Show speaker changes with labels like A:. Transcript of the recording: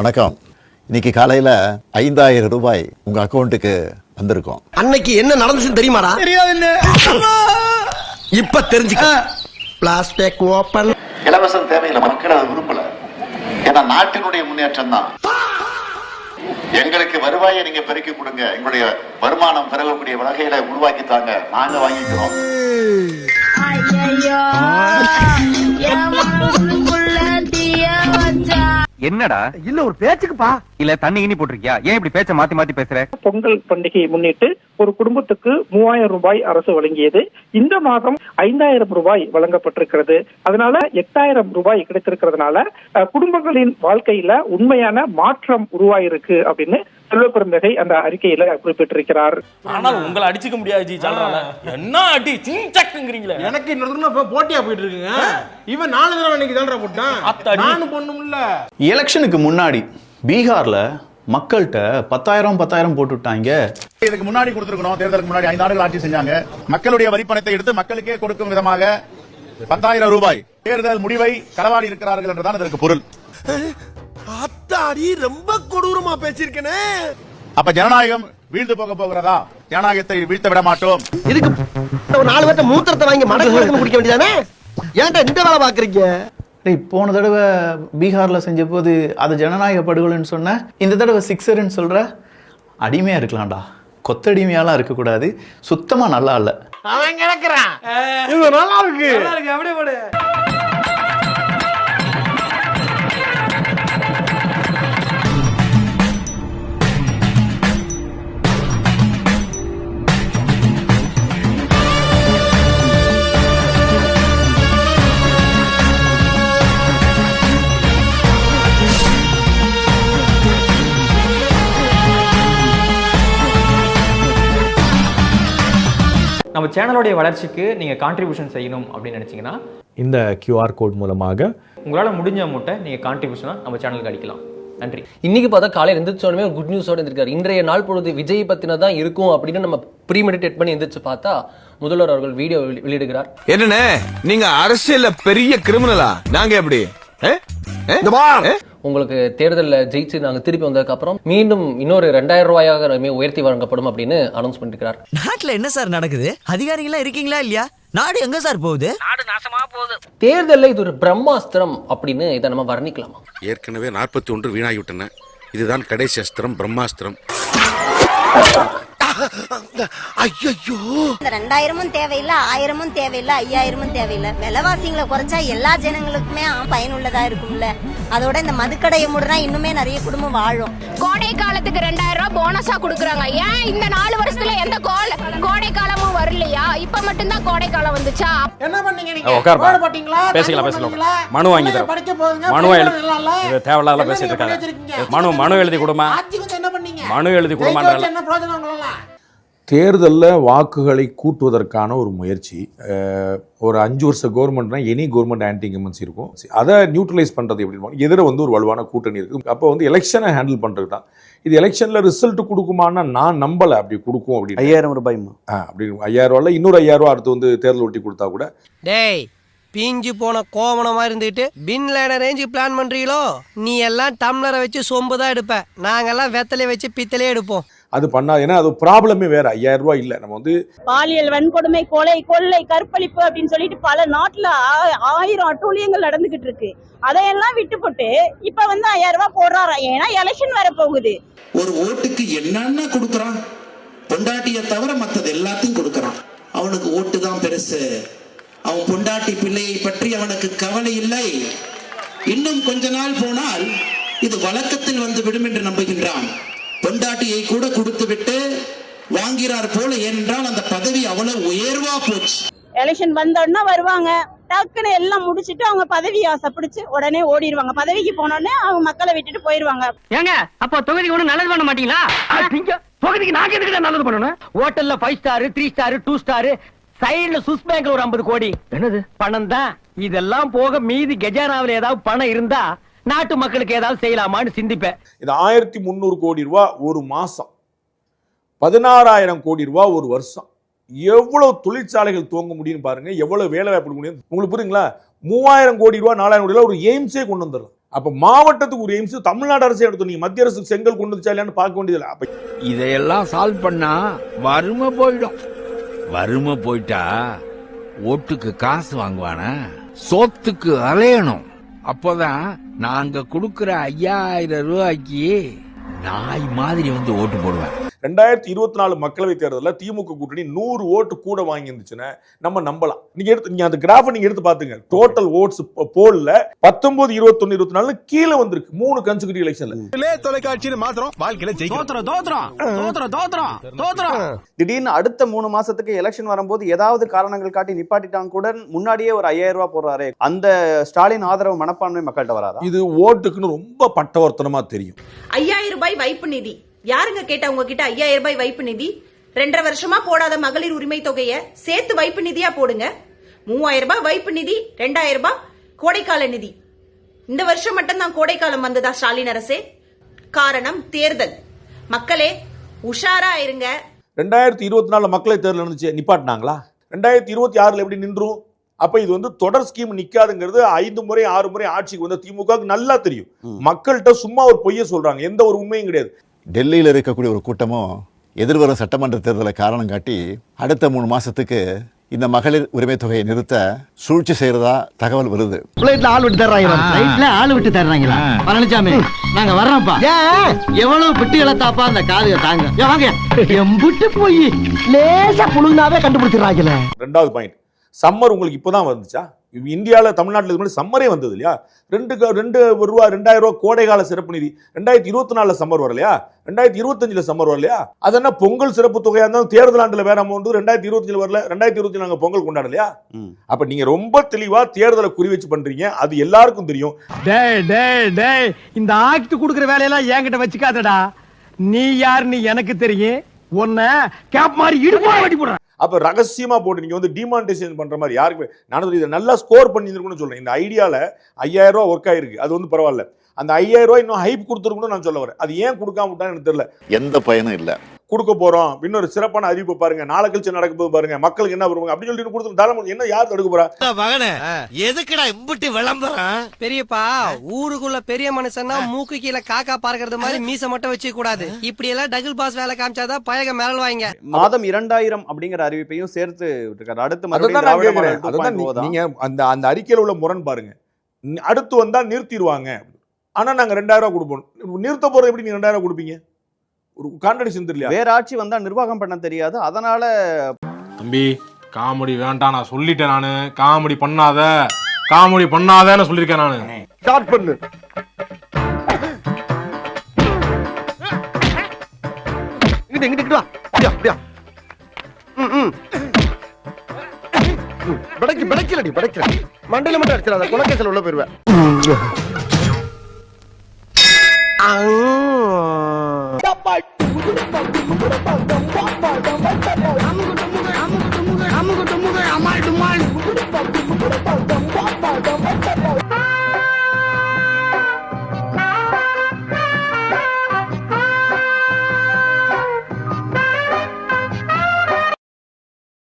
A: வணக்கம். இன்னைக்கு காலையில ஐந்தாயிரம் ரூபாய் உங்க அக்கௌண்ட்டுக்கு வந்திருக்கும்.
B: அன்னைக்கு என்ன நடந்துச்சுன்னு தெரியுமாடா? இப்ப தெரிஞ்சுக்க. பிளாஸ்டிக் ஓபன்
A: இலவசம் தேவையில்லை மக்கள் அதை விரும்பல. ஏன்னா நாட்டினுடைய முன்னேற்றம் தான். எங்களுக்கு வருவாயை நீங்க பெருக்கி கொடுங்க. எங்களுடைய வருமானம் பெருகக்கூடிய வகையில உருவாக்கி தாங்க நாங்க வாங்கிக்கிறோம்.
C: என்னடா?
B: இல்ல ஒரு பேச்சுக்குப்பா.
C: இல்ல தண்ணி இனி போட்டிருக்கியா? ஏன் இப்படி பேச்ச மாத்தி மாத்தி பேசுற?
D: பொங்கல் பண்டிகையை முன்னிட்டு ஒரு குடும்பத்துக்கு மூவாயிரம் ரூபாய் அரசு வழங்கியது. இந்த மாதம் ஐந்தாயிரம் ரூபாய் வழங்கப்பட்டிருக்கிறது. அதனால எட்டாயிரம் ரூபாய் கிடைத்திருக்கிறதுனால அஹ், குடும்பங்களின் வாழ்க்கையில உண்மையான மாற்றம் உருவாயிருக்கு அப்படின்னு செல்வ பெருந்தகை அந்த அறிக்கையில குறிப்பிட்டிருக்கிறார்.
E: ஆனால் உங்களை அடிச்சுக்க முடியாது ஜி என்ன அடி சிங்சக்குங்கிறீங்களே
F: எனக்கு இன்னொரு இப்ப போட்டியா போயிட்டு இருக்குங்க இவன் நாலு தடவை இன்னைக்கு தான்டா போட்டான். நானும் பொண்ணும்ல
G: எலெக்ஷனுக்கு முன்னாடி பீகார்ல மக்கள்கிட்ட பத்தாயிரம் பத்தாயிரம் போட்டு விட்டாங்க
H: இதுக்கு முன்னாடி கொடுத்திருக்கணும். தேர்தலுக்கு முன்னாடி ஐந்து ஆண்டுகள் ஆட்சி செஞ்சாங்க. மக்களுடைய வரிப்பணத்தை எடுத்து மக்களுக்கே கொடுக்கும் விதமாக பத்தாயிரம் ரூபாய் தேர்தல் முடிவை களவாடி இருக்கிறார்கள் என்றுதான் இதற்கு பொருள்.
B: அத்தாடி ரொம்ப கொடூரமா பேசியிருக்கனே.
H: அப்ப ஜனநாயகம் வீழ்ந்து போக போகிறதா? ஜனநாயகத்தை வீழ்த்த விட மாட்டோம்.
B: இதுக்கு ஒரு நாலு பேர்ட்ட மூத்திரத்தை வாங்கி மடக்கு குடிக்க வேண்டியதானே? ஏன்டா இந்த வேலை பாக்குறீங்க?
G: போன தடவை பீகார்ல செஞ்ச போது அது ஜனநாயக படுகொலைன்னு சொன்ன இந்த தடவை சிக்ஸர்னு சொல்ற அடிமையா இருக்கலாம்டா. கொத்தடிமையாலாம் இருக்கக்கூடாது. சுத்தமா நல்லா இல்ல.
F: அவன் கிடக்குறான். இது நல்லா இருக்கு.
I: நம்ம சேனலோடைய வளர்ச்சிக்கு நீங்கள் கான்ட்ரிபியூஷன் செய்யணும் அப்படின்னு நினச்சிங்கன்னா
J: இந்த கியூஆர் கோட் மூலமாக
I: உங்களால் முடிஞ்ச அமௌண்ட்டை நீங்கள் கான்ட்ரிபியூஷனாக நம்ம சேனலுக்கு அடிக்கலாம். நன்றி.
K: இன்னைக்கு பார்த்தா காலையில் எந்திரிச்சோடனே ஒரு குட் நியூஸோட இருந்திருக்காரு இன்றைய நாள் பொழுது விஜய் பத்தின தான் இருக்கும் அப்படின்னு நம்ம ப்ரீமெடிடேட் பண்ணி எந்திரிச்சு பார்த்தா முதல்வர் அவர்கள் வீடியோ வெளியிடுகிறார்.
B: என்னண்ணே நீங்க அரசியல்ல பெரிய கிரிமினலா நாங்க எப்படி?
K: உங்களுக்கு தேர்தலில் ஜெயிச்சு நாங்கள் திருப்பி வந்ததுக்கு அப்புறம் மீண்டும் இன்னொரு ரெண்டாயிரம் ரூபாயாக உயர்த்தி வழங்கப்படும் அப்படின்னு அனௌன்ஸ் பண்ணிருக்கிறார்.
L: நாட்டுல என்ன சார் நடக்குது? அதிகாரிகளா இருக்கீங்களா இல்லையா? நாடு எங்க சார் போகுது.
K: தேர்தலில் இது ஒரு பிரம்மாஸ்திரம் அப்படின்னு இதை நம்ம வர்ணிக்கலாமா?
H: ஏற்கனவே நாற்பத்தி ஒன்று வீணாகிவிட்டன. இதுதான் கடைசி அஸ்திரம் பிரம்மாஸ்திரம்.
B: ஐயோ
M: இந்த ரெண்டாயிரமும் தேவையில்லை ஆயிரமும் தேவையில்லை ஐயாயிரமும் தேவையில்லை. விலைவாசிங்களை குறைச்சா எல்லா ஜனங்களுக்குமே பயனுள்ளதா இருக்கும்ல. அதோட இந்த மதுக்கடையை மூடுனா இன்னுமே நிறைய குடும்பம் வாழும்.
N: கோடை காலத்துக்கு ரெண்டாயிரம் ரூபாய் போனஸா கொடுக்குறாங்க. ஏன் இந்த நாலு வருஷத்துல எந்த கோல கோடை காலமும் வரலையா? இப்ப மட்டும்தான் கோடை காலம் வந்துச்சா?
F: என்ன பண்ணீங்க நீங்க? போட்டீங்களா?
E: பேசிக்கலாம், பேசலாம். மனு வாங்கி
F: பிள்ளைங்க
E: தரோம்.
F: படிக்க போகுதுங்க?
E: மனுவை எழுதி தேவையில்லாத பேசிட்டு இருக்காங்க? மனு மனு எழுதி கொடுமா. மனு எழுதி
F: உங்களால?
J: தேர்தலில் வாக்குகளை கூட்டுவதற்கான ஒரு முயற்சி. ஒரு அஞ்சு வருஷ கவர்மெண்ட்னா எனி கவர்மெண்ட் ஆன்டி இன்கமன்சி இருக்கும் அதை நியூட்ரலைஸ் பண்ணுறது எப்படி எதிர வந்து ஒரு வலுவான கூட்டணி இருக்கு. அப்போ வந்து எலெக்ஷனை ஹேண்டில் பண்ணுறது தான். இது எலெக்ஷனில் ரிசல்ட் கொடுக்குமான்னா நான் நம்பலை அப்படி கொடுக்கும் அப்படின்னு
G: ஐயாயிரம் ரூபாய்
J: ஆ, அப்படி ஐயாயிரம் ரூபாயில் இன்னொரு ஐயாயிரம் ரூபா அடுத்து வந்து தேர்தல் ஒட்டி கொடுத்தா கூட.
L: டேய் பிஞ்சு போன கோவணமா இருந்துட்டு பின் லேன ரேஞ்சு பிளான் பண்றீங்களோ? நீ எல்லாம் டம்ளரை வச்சு சொம்பு தான் எடுப்ப. நாங்கெல்லாம் வெத்தலை வச்சு பித்தலே எடுப்போம்.
J: அது பண்ணாது. ஏன்னா அது ப்ராப்ளமே வேற. ஐயாயிரம் ரூபாய் இல்லை. நம்ம வந்து
M: பாலியல் வன்கொடுமை கொலை கொள்ளை கற்பழிப்பு அப்படின்னு சொல்லிட்டு பல நாட்டுல ஆயிரம் அட்டூழியங்கள் நடந்துகிட்டு இருக்கு. அதையெல்லாம் விட்டு போட்டு இப்ப வந்து ஐயாயிரம் ரூபாய் போடுறாரா? ஏன்னா எலெக்ஷன் வர போகுது.
H: ஒரு ஓட்டுக்கு என்னென்ன கொடுக்கறான். பொண்டாட்டிய தவிர மத்தது எல்லாத்தையும் கொடுக்கறான். அவனுக்கு ஓட்டு தான் பெருசு. அவன் பொண்டாட்டி பிள்ளையை பற்றி அவனுக்கு கவலை இல்லை. இன்னும் கொஞ்ச நாள் போனால் இது வழக்கத்தில் வந்து விடும் என்று நம்புகின்றான். பொண்டாட்டியை கூட கொடுத்து விட்டு வாங்கிறார் போல ஏனென்றால் அந்த பதவி அவ்வளவு உயர்வா போச்சு.
M: எலெக்ஷன் வந்தோடனே வருவாங்க. டக்குன்னு எல்லாம் முடிச்சிட்டு அவங்க பதவி ஆசை பிடிச்சு உடனே ஓடிடுவாங்க. பதவிக்கு போனோடனே அவங்க மக்களை விட்டுட்டு போயிருவாங்க.
L: ஏங்க அப்ப தொகுதிக்கு ஒண்ணு நல்லது பண்ண மாட்டீங்களா? தொகுதிக்கு நாங்க எதுக்கு நல்லது பண்ணணும்? ஹோட்டல்ல five star three star two star சைடுல சுஸ் பேங்க்ல ஒரு ஐம்பது கோடி. என்னது? பணம் தான். இதெல்லாம் போக மீதி கஜானாவில் ஏதாவது பணம் இருந்தா நாட்டு மக்களுக்கு ஏதாவது செய்யலாமான்னு சிந்திப்பேன்.
J: இது ஆயிரத்தி முந்நூறு கோடி ரூபா ஒரு மாசம். பதினாறாயிரம் கோடி ரூபா ஒரு வருஷம். எவ்வளவு தொழிற்சாலைகள் துவங்க முடியும்னு பாருங்க. எவ்வளவு வேலை வாய்ப்பு முடியும். உங்களுக்கு புரியுங்களா மூவாயிரம் கோடி ரூபா நாலாயிரம் கோடி ரூபா ஒரு எய்ம்ஸே கொண்டு வந்துடலாம். அப்ப மாவட்டத்துக்கு ஒரு எய்ம்ஸ் தமிழ்நாடு அரசு எடுத்து நீங்க மத்திய அரசு செங்கல் கொண்டு வந்துச்சா இல்லையான்னு பார்க்க வேண்டியதில்லை. அப்ப
O: இதையெல்லாம் சால்வ் பண்ணா வறுமை போயிடும். வறுமை போயிட்டா ஓட்டுக்கு காசு வாங்குவானா? சோத்துக்கு அலையணும். அப்போதான் நாங்க கொடுக்கிற ஐயாயிரம் ரூபாய்க்கு நாய் மாதிரி வந்து ஓட்டு போடுவேன்.
J: ரெண்டாயிரத்தி இருபத்தி நாலு மக்களவை தேர்தலில் திமுக கூட்டணி நூறு ஓட்டு கூட வாங்கி இருந்துச்சுன்னா நம்ம நம்பலாம். நீங்க எடுத்து நீங்க அந்த கிராஃப் நீங்க எடுத்து பாத்துங்க டோட்டல் ஓட்ஸ் போல்ல. பத்தொன்பது இருபத்தொன்னு இருபத்தி நாலு கீழே வந்திருக்கு. மூணு கன்சிகூட்டிவ் எலெக்ஷன்ல
B: தொலைக்காட்சியில் மாத்திரம் வாழ்க்கையில
M: திடீர்னு அடுத்த மூணு மாசத்துக்கு எலெக்ஷன் வரும்போது ஏதாவது காரணங்கள் காட்டி நிப்பாட்டிட்டாங்க கூட முன்னாடியே ஒரு ஐயாயிரம் ரூபாய் போடுறாரு. அந்த ஸ்டாலின் ஆதரவு மனப்பான்மை மக்கள்கிட்ட வராதா?
J: இது ஓட்டுக்குன்னு ரொம்ப பட்டவர்த்தனமா தெரியும்.
P: ஐயாயிரம் ரூபாய் வைப்பு நிதி. யாருங்க கேட்டா உங்ககிட்ட ஐயாயிரம் ரூபாய் வைப்பு நிதி? ரெண்டரை வருஷமா போடாத மகளிர் உரிமை தொகையை சேர்த்து வைப்பு நிதியா போடுங்க. மூவாயிரம் ரூபாய் வைப்பு நிதி ரெண்டாயிரம் ரூபாய் கோடைக்கால நிதி. இந்த வருஷம் மட்டும்தான் கோடைக்காலம் வந்ததா ஸ்டாலின் அரசே? காரணம் தேர்தல். மக்களே உஷாரா இருங்க.
J: ரெண்டாயிரத்தி இருபத்தி நாலுல மக்களவை தேர்தல் நடந்துச்சு நிப்பாட்டினாங்களா? ரெண்டாயிரத்தி இருபத்தி ஆறுல எப்படி நின்றும் அப்ப இது வந்து தொடர் ஸ்கீம் நிக்காதுங்கிறது ஐந்து முறை ஆறு முறை ஆட்சிக்கு வந்த திமுகவுக்கு நல்லா தெரியும். மக்கள்கிட்ட சும்மா ஒரு பொய்ய சொல்றாங்க. எந்த ஒரு உண்மையும் கிடையாது.
A: டெல்லியில் இருக்கக்கூடிய ஒரு கூட்டமும் எதிர்வரும் சட்டமன்ற தேர்தலை காரணம் காட்டி அடுத்த மூணு மாசத்துக்கு இந்த மகளிர் உரிமை தொகையை நிறுத்த சூழ்ச்சி செய்யறதா தகவல் வருது.
B: பிளேட்ல ஆள் விட்டு தர்றாங்க
O: ஆளு விட்டு தர்றாங்களா? பழனிசாமி நாங்க வர்றோம்ப்பா. எவ்வளவு பிட்டு இழத்தாப்பா அந்த காதுக தாங்க. ஏ, வாங்க. எம்புட்டு போய்
B: லேசா புழுந்தாவே கண்டுபிடிச்சிடறாங்கல்ல
J: ரெண்டாவது பாயிண்ட் சம்மர் உங்களுக்கு இப்போதான் வந்துச்சா? இந்தியாவில் தமிழ்நாட்டில் இது மாதிரி சம்மரே வந்தது இல்லையா? ரெண்டு ரெண்டு ரூபா ரெண்டாயிரம் ரூபா கோடைகால சிறப்பு நிதி. ரெண்டாயிரத்தி இருபத்தி நாலுல சம்மர் வரலையா ரெண்டாயிரத்தி இருபத்தஞ்சுல சம்மர் வரலையா அது என்ன பொங்கல் சிறப்பு தொகையா இருந்தாலும் தேர்தல் ஆண்டுல வேற அமௌண்ட் ரெண்டாயிரத்தி இருபத்தஞ்சுல வரல. ரெண்டாயிரத்தி இருபத்தி நாங்க பொங்கல் கொண்டாடலையா அப்ப நீங்க ரொம்ப தெளிவா தேர்தலை குறி வச்சு பண்றீங்க. அது எல்லாருக்கும் தெரியும்.
O: டேய் டேய் டேய் இந்த ஆக்ட் குடுக்குற வேலையெல்லாம் என்கிட்ட வச்சுக்காதடா. நீ யாருன்னு எனக்கு தெரியும். உன்னை கேப் மாதிரி இடுப்பா வெட்டி போடுறேன்
J: அப்போ ரகசியமாக போட்டு நீங்கள் வந்து டிமானிட்டைசேஷன் பண்ணுற மாதிரி யாருக்கு நான் இதை நல்லா ஸ்கோர் பண்ணியிருக்கணும்னு சொல்கிறேன் இந்த ஐடியாவில் ஐயாயிரம் ரூபா ஒர்க் ஆயிருக்கு. அது வந்து பரவாயில்ல. அந்த ஐயாயிரம் ரூபாய் இன்னும் ஹைப் கொடுத்துருக்கணும்னு நான் சொல்ல வரேன். அது ஏன் கொடுக்காம விட்டான்னு எனக்கு தெரியல.
A: எந்த பயனும் இல்லை.
J: கொடுக்க போறோம். இன்னொரு சிறப்பான அறிவிப்பு பாருங்க. நாளை கழிச்சு நடக்க போது பாருங்க. மக்களுக்கு என்ன வருவாங்க? அப்படின்னு சொல்லிட்டு கொடுத்து தாராளமா என்ன யார் தடுக்க போறா?
B: மகனே எதுக்குடா இம்புட்டு விளம்பரம்?
M: பெரியப்பா ஊருக்குள்ள பெரிய மனுஷன்னா மூக்கு கீழே காக்கா பார்க்கறது மாதிரி மீச மட்டும் வச்சுக்க கூடாது. இப்படி எல்லாம் டபுள் பாஸ் வேலை காமிச்சாதான் பயக மிரள் வாங்க மாதம் இரண்டாயிரம் அப்படிங்கிற அறிவிப்பையும் சேர்த்து விட்டுருக்காரு. அடுத்து
J: நீ- நீங்க அந்த அந்த அறிக்கையில உள்ள முரண் பாருங்க. அடுத்து வந்தா நிறுத்திடுவாங்க. ஆனா நாங்க ரெண்டாயிரம் ரூபாய் கொடுப்போம். நிறுத்த போறது எப்படி நீங்க ரெண்டாயிரம் ரூபாய் கொடுப்பீங்க? ஒரு கான்ட்ரடிக்ஷன் தெரியல
M: வேற ஆட்சி வந்தா நிர்வாகம் பண்ண தெரியாது. அதனால
F: தம்பி காமெடி வேண்டாம் நான் சொல்லிட்டேன் நானு. காமெடி பண்ணாத. காமெடி பண்ணாதன்னு சொல்லியிருக்கேன் நானு.
B: ஸ்டார்ட் பண்ணு. இங்கிட்டு இங்கிட்டு வா. அப்படியா அப்படியா ம் ம். படைக்கு படைக்கலடி படைக்கல மண்டையில மட்டும் அடிச்சிடாத. குலக்கேசல் உள்ள போயிருவேன்